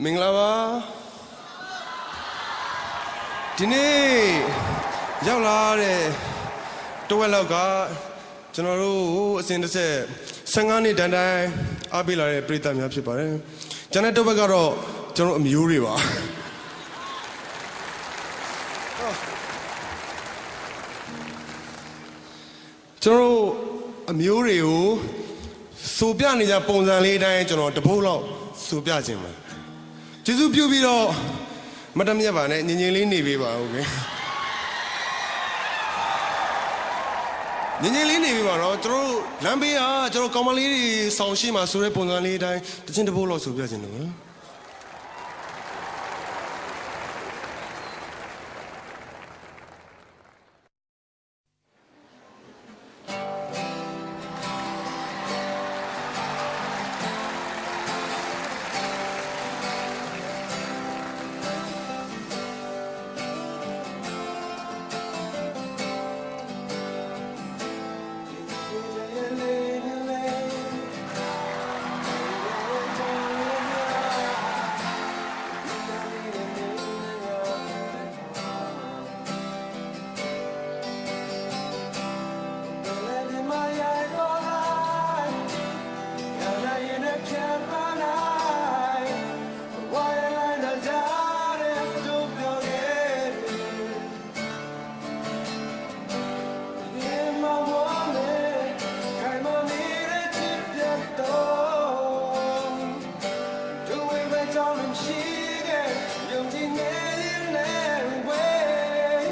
မင်္ဂလာပါဒီနေ့ရောက်လာတဲ့တဝက်လောက်ကကျွန်တော်တို့အစဉ်တစ်ဆက်15နှစ်တန်တိုင်းအားပေးလာတဲ့ပြည်သက်များဖြစ်ပါတယ်ကျန်တဲ့တဝက်ကတော့ကျွန်တော်အမျိုးတွေပါကျွန်တော်တို့အမျိုးတွေကိုစိုးပြနေကြပုံစံလေးအတိုင်းကျွန်တော်တပုတ်လောက်စိုးပြခြင်းပါ ကျေးဇူးပြုပြီးတော့မတ်တမြတ်ပါနဲ့ညင်ညင်လေးနေပေးပါဦးခင်ညင်ညင်လေးနေပေးပါတော့ကျွန်တော်တို့လမ်းဘေးကကျွန်တော်ကောင်မလေးတွေဆောင်းရှိမှဆိုတဲ့ပုံစံလေးအတိုင်းတချင်းတစ်ပုတ်လောက်ဆိုပြချင်တယ်နော် she